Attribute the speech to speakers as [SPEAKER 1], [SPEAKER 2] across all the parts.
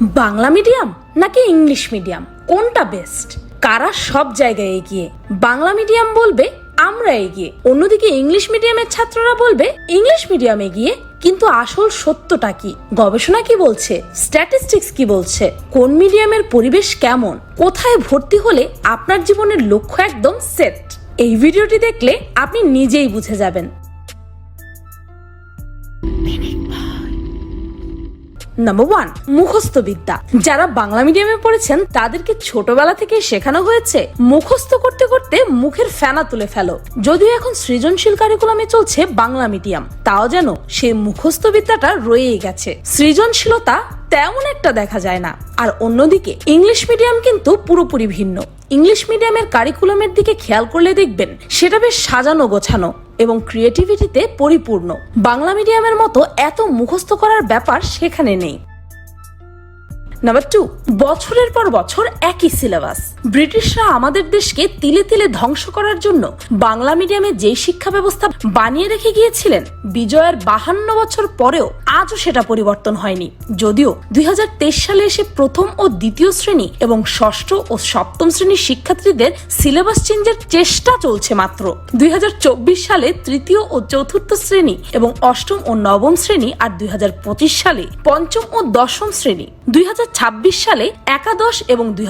[SPEAKER 1] Bangla medium নাকি English medium? কোনটা best কারা সব জায়গায় এগিয়ে? বাংলা মিডিয়াম বলবে, আমরা এগিয়ে। অন্যদিকে ইংলিশ মিডিয়ামের ছাত্ররা বলবে, ইংলিশ মিডিয়াম এগিয়ে, কিন্তু আসল সত্যটা কি? গবেষণা কি বলছে? স্ট্যাটিস্টিক্স কি বলছে? কোন মিডিয়ামের পরিবেশ কেমন? কোথায় ভর্তি হলে আপনার জীবনের লক্ষ্য একদম সেট এই ভিডিওটি দেখলে আপনি নিজেই বুঝে যাবেন। নাম্বার ওয়ান মুখস্থ বিদ্যা যারা বাংলা মিডিয়ামে পড়েছেন, তাদেরকে ছোটবেলা থেকে শেখানো হয়েছে, মুখস্থ করতে করতে মুখের ফেনা তুলে ফেলো। যদিও এখন সৃজনশীল কারিকুলামে চলছে বাংলা মিডিয়াম তাও যেন সে মুখস্থ বিদ্যাটা রয়েই গেছে। সৃজনশীলতা তেমন একটা দেখা যায় না। আর অন্যদিকে ইংলিশ মিডিয়াম কিন্তু পুরোপুরি ভিন্ন। ইংলিশ মিডিয়ামের কারিকুলামের দিকে খেয়াল করলে দেখবেন, সেটা বেশ সাজানো গোছানো। এবং ক্রিয়েটিভিটিতে পরিপূর্ণ। বাংলা মিডিয়ামের মতো এত মুখস্থ করার ব্যাপার সেখানে নেই। নাম্বার টু বছরের পর বছর একই সিলেবাস ব্রিটিশরা আমাদের দেশকে তিলে তিলে ধ্বংস করার জন্য বাংলা মিডিয়ামে যে শিক্ষা ব্যবস্থা বানিয়ে রেখে গিয়েছিলেন, বিজয়ের বাহান্ন বছর পরেও আজও সেটা পরিবর্তন হয়নি। যদিও দুই সালে এসে প্রথম ও দ্বিতীয় শ্রেণি এবং ষষ্ঠ ও সপ্তম শ্রেণির শিক্ষার্থীদের সিলেবাস চেঞ্জের চেষ্টা চলছে মাত্র। দুই হাজার চব্বিশ সালে তৃতীয় ও চতুর্থ শ্রেণি এবং অষ্টম ও নবম শ্রেণি আর দুই হাজার পঁচিশ সালে পঞ্চম ও দশম শ্রেণি দুই হাজার ছাব্বিশ সালে একাদশ এবং দুই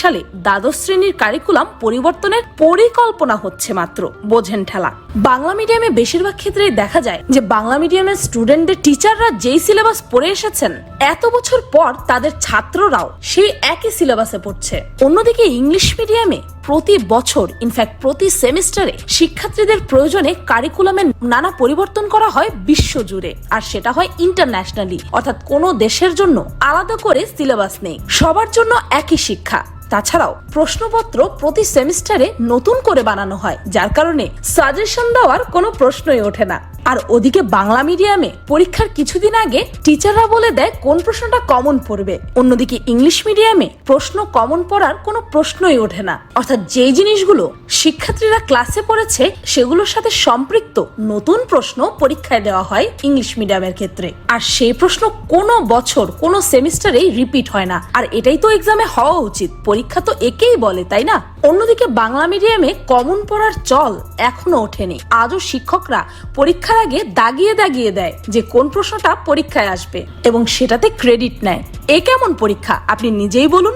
[SPEAKER 1] সালে দ্বাদশ শ্রেণির কারিকুলাম পরিবর্তনের পরিকল্পনা হচ্ছে মাত্র, বোঝেন ঠেলা। বাংলা মিডিয়ামে বেশিরভাগ ক্ষেত্রেই দেখা যায় যে বাংলা মিডিয়ামের স্টুডেন্টদের টিচাররা যেই সিলেবাস পড়ে এসেছেন, এত বছর পর তাদের ছাত্ররাও সেই একই সিলেবাসে পড়ছে। অন্যদিকে ইংলিশ মিডিয়ামে প্রতি বছর ইনফ্যাক্ট প্রতি সেমিস্টারে শিক্ষার্থীদের প্রয়োজনে কারিকুলামে নানা পরিবর্তন করা হয় বিশ্বজুড়ে। আর সেটা হয় ইন্টারন্যাশনালি অর্থাৎ কোনো দেশের জন্য আলাদা করে সিলেবাস নেই। সবার জন্য একই শিক্ষা। তাছাড়াও প্রশ্নপত্র প্রতি সেমিস্টারে নতুন করে বানানো হয়, যার কারণে সাজেশন দেওয়ার কোনো প্রশ্নই ওঠে না। আর ওদিকে বাংলা মিডিয়ামে পরীক্ষার কিছুদিন আগে টিচাররা বলে দেয় কোন প্রশ্নটা কমন পড়বে। অন্যদিকে ইংলিশ মিডিয়ামে প্রশ্ন কমন পড়ার কোনো প্রশ্নই ওঠে না। অর্থাৎ যেই জিনিসগুলো শিক্ষার্থীরা ক্লাসে পড়েছে, সেগুলোর সাথে সম্পৃক্ত নতুন প্রশ্ন পরীক্ষায় দেওয়া হয় ইংলিশ মিডিয়ামের ক্ষেত্রে। আর সেই প্রশ্ন কোনো বছর, কোনো সেমিস্টারেই রিপিট হয় না। আর এটাই তো এক্সামে হওয়া উচিত। পরীক্ষা তো একেই বলে, তাই না? অন্যদিকে বাংলা মিডিয়ামে কমন পড়ার চল এখনও ওঠেনি। আজও শিক্ষকরা পরীক্ষার আগে দাগিয়ে দাগিয়ে দেয় যে কোন প্রশ্নটা পরীক্ষায় আসবে এবং সেটাতে ক্রেডিট নেয়। এ কেমন পরীক্ষা? আপনি নিজেই বলুন।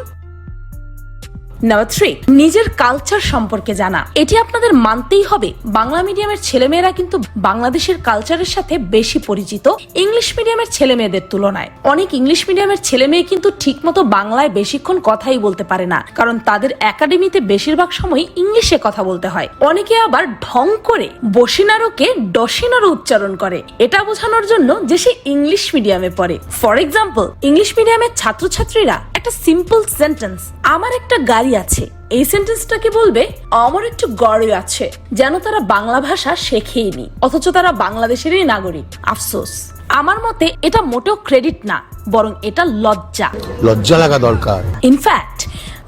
[SPEAKER 1] নাম্বার থ্রি নিজের কালচার সম্পর্কে জানা। এটি আপনাদের মানতেই হবে। বাংলা মিডিয়ামের ছেলেমেয়েরা কিন্তু বাংলাদেশের কালচারের সাথে বেশি পরিচিত। ইংলিশ মিডিয়ামের ছেলে মেয়েদের তুলনায়। অনেক ইংলিশ মিডিয়ামের ছেলে মেয়ে কিন্তু ঠিকমতো বাংলায় বেশিক্ষণ কথাই বলতে পারে না। কারণ তাদের একাডেমিতে বেশিরভাগ সময় ইংলিশে কথা বলতে হয়। অনেকে আবার ঢং করে বসিনারোকে ডসিনারো উচ্চারণ করে। এটা বোঝানোর জন্য যে সে ইংলিশ মিডিয়ামে পড়ে। ফর এক্সাম্পল ইংলিশ মিডিয়ামের ছাত্রছাত্রীরা একটা সিম্পল সেন্টেন্স আমার একটা গাড়ি আছে। এই সেন্টেন্সটাকে বলবে আমার একটু গড়ে আছে। যেন তারা বাংলা ভাষা শেখেইনি অথচ তারা বাংলাদেশেরই নাগরিক। আফসোস। আমার মতে এটা মোটেও ক্রেডিট না বরং এটা লজ্জা।
[SPEAKER 2] লজ্জা লাগা দরকার।
[SPEAKER 1] ইনফ্যাক্ট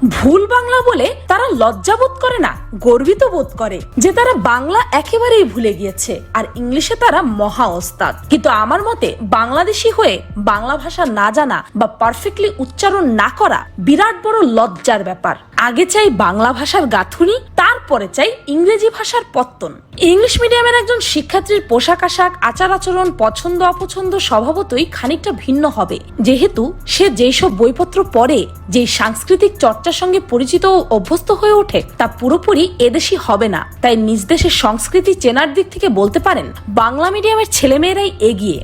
[SPEAKER 1] ভুল বাংলা বলে তারা লজ্জা বোধ করে না, গর্বিত বোধ করে যে তারা বাংলা একেবারেই ভুলে গিয়েছে। আর ইংলিশে তারা মহা ওস্তাদ। কিন্তু আমার মতে বাংলাদেশি হয়ে বাংলা ভাষা না জানা বা পারফেক্টলি উচ্চারণ না করা বিরাট বড় লজ্জার ব্যাপার। আগে চাই বাংলা ভাষার গাঁথুনি, তারপরে চাই ইংরেজি ভাষার পত্তন। ইংলিশ মিডিয়ামের একজন শিক্ষার্থীর পোশাক আশাক, আচার আচরণ, পছন্দ, অপছন্দ স্বভাবতই খানিকটা ভিন্ন হবে। যেহেতু সে যেসব বইপত্র পড়ে যে সাংস্কৃতিক চর্চার সঙ্গে পরিচিত ও অভ্যস্ত হয়ে ওঠে, তা পুরোপুরি এদেশি হবে না। তাই নিজ দেশের সংস্কৃতি চেনার দিক থেকে বলতে পারেন, বাংলা মিডিয়ামের ছেলেমেয়েরাই এগিয়ে।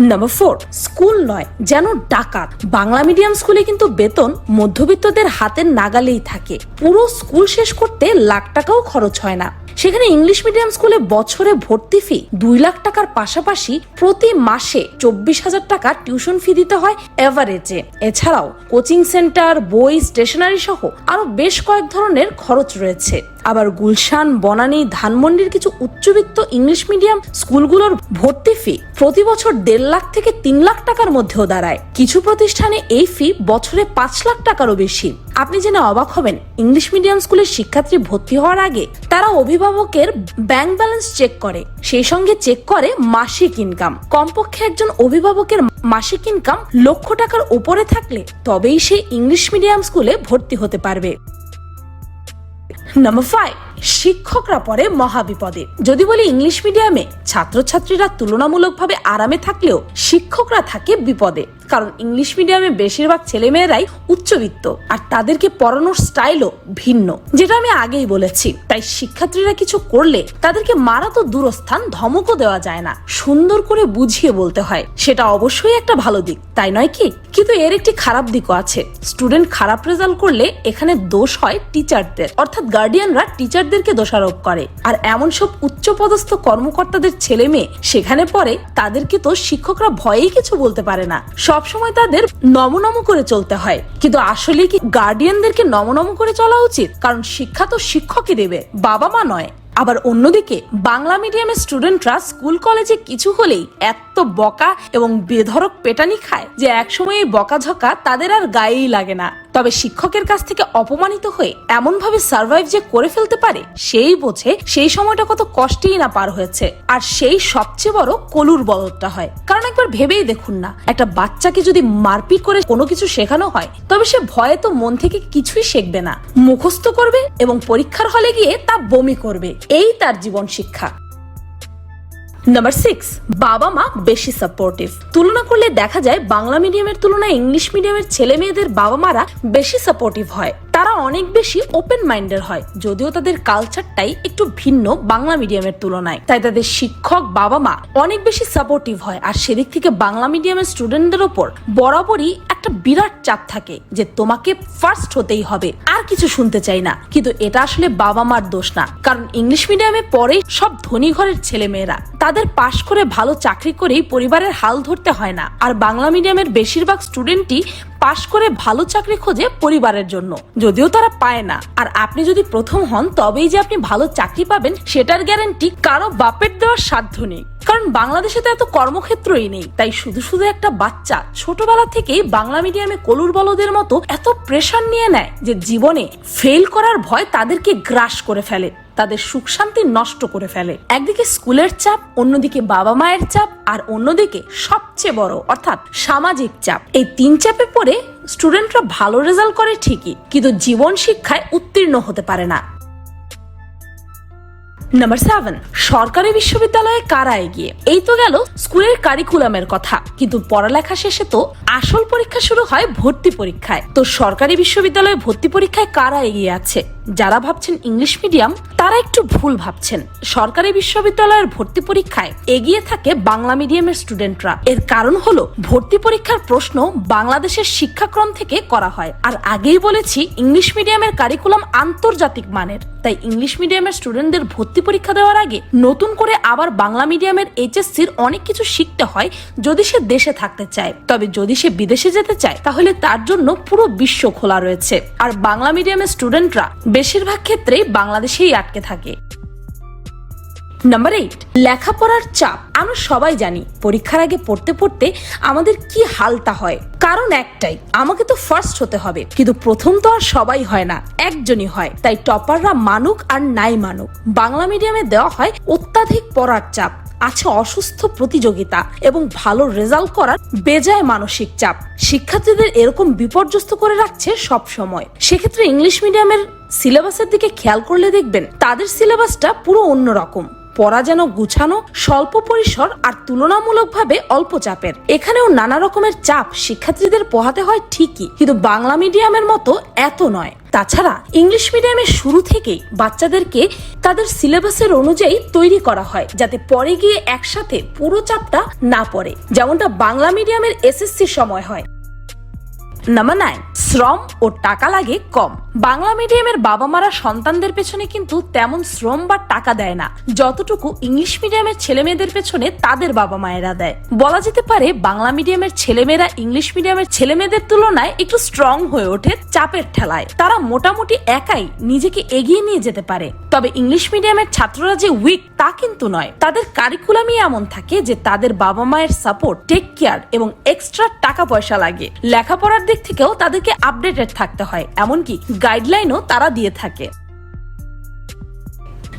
[SPEAKER 1] নাম্বার ফোর স্কুল নয়, যেন ডাকাত। বাংলা মিডিয়াম স্কুলে কিন্তু বেতন মধ্যবিত্তদের হাতের নাগালেই থাকে। পুরো স্কুল শেষ করতে লাখ টাকাও খরচ হয় না। সেখানে ইংলিশ মিডিয়াম স্কুলে বছরে ভর্তি ফি দুই লাখ টাকার পাশাপাশি প্রতি মাসে চব্বিশ হাজার টাকা টিউশন ফি দিতে হয় এভারেজে এছাড়াও কোচিং সেন্টার বই স্টেশনারি সহ আরও বেশ কয়েক ধরনের খরচ রয়েছে। আবার গুলশান, বনানী, ধানমন্ডির কিছু উচ্চবিত্ত ইংলিশ মিডিয়াম স্কুলগুলোর ভর্তি ফি প্রতি বছর দেড় লাখ থেকে তিন লাখ টাকার মধ্যেও দাঁড়ায়। কিছু প্রতিষ্ঠানে এই ফি বছরে পাঁচ লাখ টাকারও বেশি। আপনি জেনে অবাক হবেন ইংলিশ মিডিয়াম স্কুলের শিক্ষার্থী ভর্তি হওয়ার আগে তারা অভিভাবকের ব্যাংক ব্যালেন্স চেক করে। সেই সঙ্গে চেক করে মাসিক ইনকাম কমপক্ষে একজন অভিভাবকের মাসিক ইনকাম লক্ষ টাকার উপরে থাকলে তবেই সে ইংলিশ মিডিয়াম স্কুলে ভর্তি হতে পারবে। নাম্বার ফাইভ শিক্ষকরা পড়ে মহাবিপদে। যদি বলি ইংলিশ মিডিয়ামে ছাত্রছাত্রীরা তুলনামূলকভাবে আরামে থাকলেও শিক্ষকরা থাকে বিপদে। কারণ ইংলিশ মিডিয়ামে বেশিরভাগ ছেলেমেয়েরাই উচ্চবিত্ত, আর তাদেরকে পড়ানোর স্টাইলও ভিন্ন, যেটা আমি আগেই বলেছি। তাই শিক্ষার্থীরা কিছু করলে তাদেরকে মারা তো দূরস্থান ধমকও দেওয়া যায় না, সুন্দর করে বুঝিয়ে বলতে হয়। সেটা অবশ্যই একটা ভালো দিক, তাই নয় কি? কিন্তু এর একটি খারাপ দিকও আছে। স্টুডেন্ট খারাপ রেজাল্ট করলে এখানে দোষ হয় টিচারদের, অর্থাৎ গার্ডিয়ানরা টিচারদেরকে দোষারোপ করে। আর এমন সব উচ্চপদস্থ কর্মকর্তাদের ছেলে মেয়ে সেখানে পড়ে, তাদেরকে তো শিক্ষকরা ভয়েই কিছু বলতে পারে না। সবসময় তাদের নমনম করে চলতে হয়। কিন্তু আসলে কি গার্ডিয়ানদেরকে নমনম করে চলা উচিত? কারণ শিক্ষা তো শিক্ষকই দেবে, বাবা মা নয়। আবার অন্যদিকে, বাংলা মিডিয়ামের স্টুডেন্টরা স্কুল কলেজে কিছু হলেই এত বকা এবং বেধরক পেটানি খায় যে একসময় এই বকাঝকা তাদের আর গায়েই লাগে না। তবে শিক্ষকের কাছ থেকে অপমানিত হয়ে এমন ভাবে সার্ভাইভ যে করে ফেলতে পারে, সেই বোঝে সেই সময়টা কত কষ্টেই না পার হয়েছে। আর সেই সবচেয়ে বড় কলুর বদলটা হয়। কারণ একবার ভেবেই দেখুন না, একটা বাচ্চাকে যদি মারপিট করে কোনো কিছু শেখানো হয়, তবে সে ভয়ে তো মন থেকে কিছুই শিখবে না। মুখস্থ করবে এবং পরীক্ষার হলে গিয়ে তা বমি করবে। এই তার জীবন শিক্ষা। নাম্বার সিক্স বাবা মা বেশি সাপোর্টিভ তুলনা করলে দেখা যায় বাংলা মিডিয়ামের তুলনায় ইংলিশ মিডিয়ামের ছেলে মেয়েদের বাবা মারা বেশি সাপোর্টিভ হয়। তারা অনেক বেশি ওপেন মাইন্ডের হয়, যদিও তাদের কালচারটাই একটু ভিন্ন বাংলা মিডিয়ামের তুলনায়। তাই তাদের শিক্ষক বাবা মা অনেক বেশি সাপোর্টিভ হয়, আর সেদিক থেকে বাংলা মিডিয়ামের স্টুডেন্টদের ওপর বরাবরই একটা বিরাট চাপ থাকে যে তোমাকে ফার্স্ট হতেই হবে, আর কিছু শুনতে চাই না। কিন্তু এটা আসলে বাবা মার দোষ না, কারণ ইংলিশ মিডিয়ামে পরেই সব ধনী ঘরের ছেলে মেয়েরা তাদের পাশ করে ভালো চাকরি করেই পরিবারের হাল ধরতে হয় না। আর বাংলা মিডিয়ামের বেশিরভাগ স্টুডেন্টই পাশ করে ভালো চাকরি খোঁজে পরিবারের জন্য। যদিও তারা পায় না। আর আপনি যদি প্রথম হন, তবেই যে আপনি ভালো চাকরি পাবেন, সেটার গ্যারান্টি কারও বাপের দেওয়ার সাধ্য নেই। কারণ বাংলাদেশে তো এত কর্মক্ষেত্রই নেই। তাই শুধু শুধু একটা বাচ্চা ছোটবেলা থেকেই বাংলা মিডিয়ামে কলুর বলদের মতো এত প্রেশার নিয়ে নেয় যে জীবনে ফেল করার ভয় তাদেরকে গ্রাস করে ফেলে। তাদের সুখ শান্তি নষ্ট করে ফেলে। একদিকে স্কুলের চাপ, অন্যদিকে বাবা মায়ের চাপ, আর অন্যদিকে সবচেয়ে বড়, অর্থাৎ সামাজিক চাপ। এই তিন চাপে পড়ে স্টুডেন্টরা ভালো রেজাল্ট করে ঠিকই, কিন্তু জীবন শিক্ষায় উত্তীর্ণ হতে পারে না। নাম্বার সেভেন, সরকারি বিশ্ববিদ্যালয়ে কারা এগিয়ে? এই তো গেল স্কুলের কারিকুলামের কথা, কিন্তু পড়ালেখা শেষে তো আসল পরীক্ষা শুরু হয় ভর্তি পরীক্ষায়। তো সরকারি বিশ্ববিদ্যালয়ে ভর্তি পরীক্ষায় কারা এগিয়ে আছে? যারা ভাবছেন ইংলিশ মিডিয়াম, তারা একটু ভুল ভাবছেন। সরকারি বিশ্ববিদ্যালয়ের ভর্তি পরীক্ষায় এগিয়ে থাকে বাংলা মিডিয়ামের স্টুডেন্টরা। এর কারণ হলো, ভর্তি পরীক্ষার প্রশ্ন বাংলাদেশের শিক্ষাক্রম থেকে করা হয়। আর আগেই বলেছি, ইংলিশ মিডিয়ামের কারিকুলাম আন্তর্জাতিক মানের। তাই ইংলিশ মিডিয়ামের স্টুডেন্টদের ভর্তি পরীক্ষা দেওয়ার আগে নতুন করে আবার বাংলা মিডিয়ামের এইচএসসির অনেক কিছু শিখতে হয় যদি সে দেশে থাকতে চায়। তবে যদি সে বিদেশে যেতে চায়, তাহলে তার জন্য পুরো বিশ্ব খোলা রয়েছে। আর বাংলা মিডিয়ামের স্টুডেন্টরা বেশিরভাগ ক্ষেত্রেই বাংলাদেশেই আটকে থাকে। নাম্বার এইট লেখাপড়ার চাপ। আমরা সবাই জানি, পরীক্ষার আগে পড়তে পড়তে আমাদের কি হালতা হয়। কারণ একটাই, আমাকে তো ফার্স্ট হতে হবে। কিন্তু প্রথম তো আর সবাই হয় না, একজনই হয়। তাই টপাররা মানুক আর নাই মানুক। বাংলা মিডিয়ামে দেওয়া হয় অত্যাধিক পড়ার চাপ। আছে অসুস্থ প্রতিযোগিতা এবং ভালো রেজাল্ট করার বেজায় মানসিক চাপ। শিক্ষার্থীদের এরকম বিপর্যস্ত করে রাখছে সব সময় সেক্ষেত্রে ইংলিশ মিডিয়ামের সিলেবাসের দিকে খেয়াল করলে দেখবেন তাদের সিলেবাসটা পুরো অন্যরকম। পড়া যেন গুছানো, স্বল্প পরিসর আর তুলনামূলকভাবে অল্প চাপের। এখানেও নানা রকমের চাপ শিক্ষার্থীদের পোহাতে হয় ঠিকই, কিন্তু বাংলা মিডিয়ামের মতো এত নয়। তাছাড়া ইংলিশ মিডিয়ামের শুরু থেকেই বাচ্চাদেরকে তাদের সিলেবাসের অনুযায়ী তৈরি করা হয়, যাতে পরে গিয়ে একসাথে পুরো চাপটা না পড়ে, যেমনটা বাংলা মিডিয়ামের এসএসসি সময় হয়। নাম্বার নাইন শ্রম ও টাকা লাগে কম। বাংলা মিডিয়ামের বাবা মারা সন্তানদের পেছনে কিন্তু তেমন শ্রম বা টাকা দেয় না। যতটুকু ইংলিশ মিডিয়ামের ছেলে মেয়েদের পেছনে তাদের বাবা মায়েরা দেয়। বলা যেতে পারে, বাংলা মিডিয়ামের ছেলেমেয়েরা ইংলিশ মিডিয়ামের ছেলে মেয়েদের তুলনায় একটু স্ট্রং হয়ে ওঠে চাপের ঠেলায়। তারা মোটামুটি একাই নিজেকে এগিয়ে নিয়ে যেতে পারে। তবে ইংলিশ মিডিয়ামের ছাত্ররা যে উইক তা কিন্তু নয়। তাদের কারিকুলামই এমন থাকে যে তাদের বাবা মায়ের সাপোর্ট টেক কেয়ার এবং এক্সট্রা টাকা পয়সা লাগে। লেখাপড়ার দিক থেকেও তাদেরকে আপডেটেড থাকতে হয়, এমনকি গাইডলাইনও তারা দিয়ে থাকে।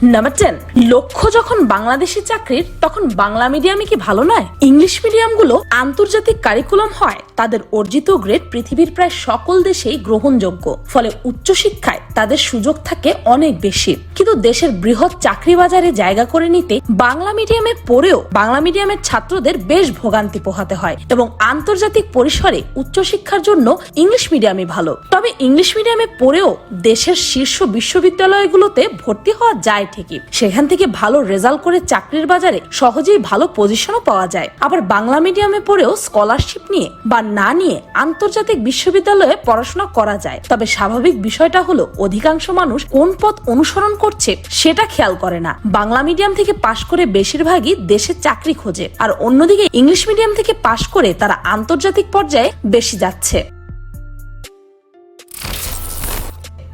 [SPEAKER 1] নাম্বার টেন লক্ষ্য যখন বাংলাদেশি চাকরির, তখন বাংলা মিডিয়ামে কি ভালো নয়? ইংলিশ মিডিয়ামগুলো আন্তর্জাতিক কারিকুলাম হয়, তাদের অর্জিত গ্রেড পৃথিবীর প্রায় সকল দেশেই গ্রহণযোগ্য। ফলে উচ্চশিক্ষায় তাদের সুযোগ থাকে অনেক বেশি। কিন্তু দেশের বৃহৎ চাকরি বাজারে জায়গা করে নিতে বাংলা মিডিয়ামে পড়েও বাংলা মিডিয়ামের ছাত্রদের বেশ ভোগান্তি পোহাতে হয় এবং আন্তর্জাতিক পরিসরে উচ্চশিক্ষার জন্য ইংলিশ মিডিয়ামই ভালো। তবে ইংলিশ মিডিয়ামে পড়েও দেশের শীর্ষ বিশ্ববিদ্যালয়গুলোতে ভর্তি হওয়া যায় ঠিকই। সেখান থেকে ভালো রেজাল্ট করে চাকরির বাজারে সহজেই ভালো পজিশনও পাওয়া যায়। আবার বাংলা মিডিয়ামে পড়েও স্কলারশিপ নিয়ে বা না নিয়ে আন্তর্জাতিক বিশ্ববিদ্যালয়ে পড়াশোনা করা যায়। তবে স্বাভাবিক বিষয়টা হলো, অধিকাংশ মানুষ কোন পথ অনুসরণ করছে সেটা খেয়াল করে না। বাংলা মিডিয়াম থেকে পাশ করে বেশিরভাগই দেশে চাকরি খোঁজে। আর অন্যদিকে ইংলিশ মিডিয়াম থেকে পাশ করে তারা আন্তর্জাতিক পর্যায়ে বেশি যাচ্ছে।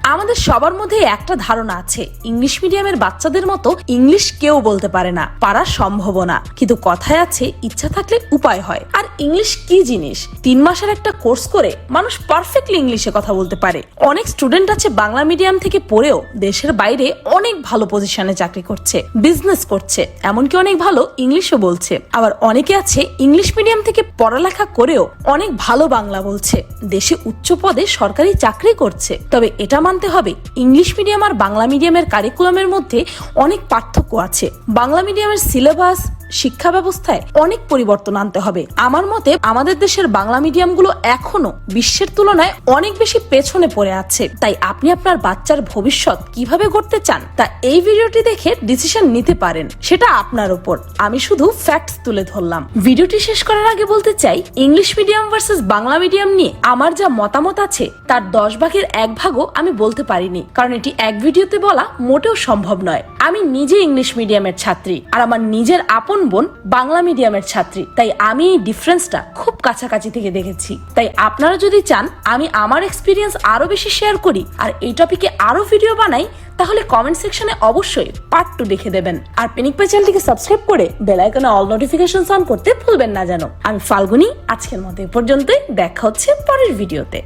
[SPEAKER 1] আমাদের সবার মধ্যে একটা ধারণা আছে। ইংলিশ মিডিয়ামের বাচ্চাদের মতো ইংলিশ কেউ বলতে পারে না, পারা সম্ভব না। কিন্তু কথায় আছে, ইচ্ছা থাকলে উপায় হয়। আর ইংলিশ কি জিনিস? তিন মাসের একটা কোর্স করে মানুষ পারফেক্টলি ইংলিশে কথা বলতে পারে। অনেক স্টুডেন্ট আছে বাংলা মিডিয়াম থেকে পড়েও দেশের বাইরে অনেক ভালো পজিশনে চাকরি করছে, বিজনেস করছে। এমনকি অনেক ভালো ইংলিশও বলছে। আবার অনেকে আছে ইংলিশ মিডিয়াম থেকে পড়ালেখা করেও অনেক ভালো বাংলা বলছে। দেশে উচ্চ পদে সরকারি চাকরি করছে। তবে এটা মানতে হবে। ইংলিশ মিডিয়াম আর বাংলা মিডিয়ামের কারিকুলামের মধ্যে অনেক পার্থক্য আছে। বাংলা মিডিয়ামের সিলেবাস শিক্ষা ব্যবস্থায় অনেক পরিবর্তন আনতে হবে। আমার মতে, আমাদের দেশের বাংলা মিডিয়ামগুলো এখনও বিশ্বের তুলনায় অনেক বেশি পেছনে পড়ে আছে। তাই আপনি আপনার বাচ্চার ভবিষ্যৎ কীভাবে গড়তে চান, তা এই ভিডিওটি দেখে ডিসিশন নিতে পারেন। সেটা আপনার উপর। আমি শুধু ফ্যাক্টস তুলে ধরলাম। ভিডিওটি শেষ করার আগে বলতে চাই English medium versus Bangla medium নিয়ে আমার যা মতামত আছে, তার দশ ভাগের এক ভাগও আমি বলতে পারিনি। কারণ এটি এক ভিডিওতে বলা মোটেও সম্ভব নয়। আমি নিজে ইংলিশ মিডিয়ামের ছাত্রী, আর আমার নিজের আপন বোন, বাংলা মিডিয়ামের ছাত্রী। তাই আমি এই ডিফারেন্সটা খুব কাছাকাছি থেকে দেখেছি। তাই আপনারা যদি চান, আমি আমার এক্সপিরিয়েন্স আরও বেশি শেয়ার করি আর এই টপিকে আরও ভিডিও বানাই, তাহলে কমেন্ট সেকশনে অবশ্যই পার্ট টু লিখে দেবেন। আর পেনিক পে চ্যানেলটিকে সাবস্ক্রাইব করে বেল আইকনে অল নোটিফিকেশন অন করতে ভুলবেন না যেন। আমি ফাল্গুনি, আজকের মতো এ পর্যন্তই। দেখা হচ্ছে পরের ভিডিওতে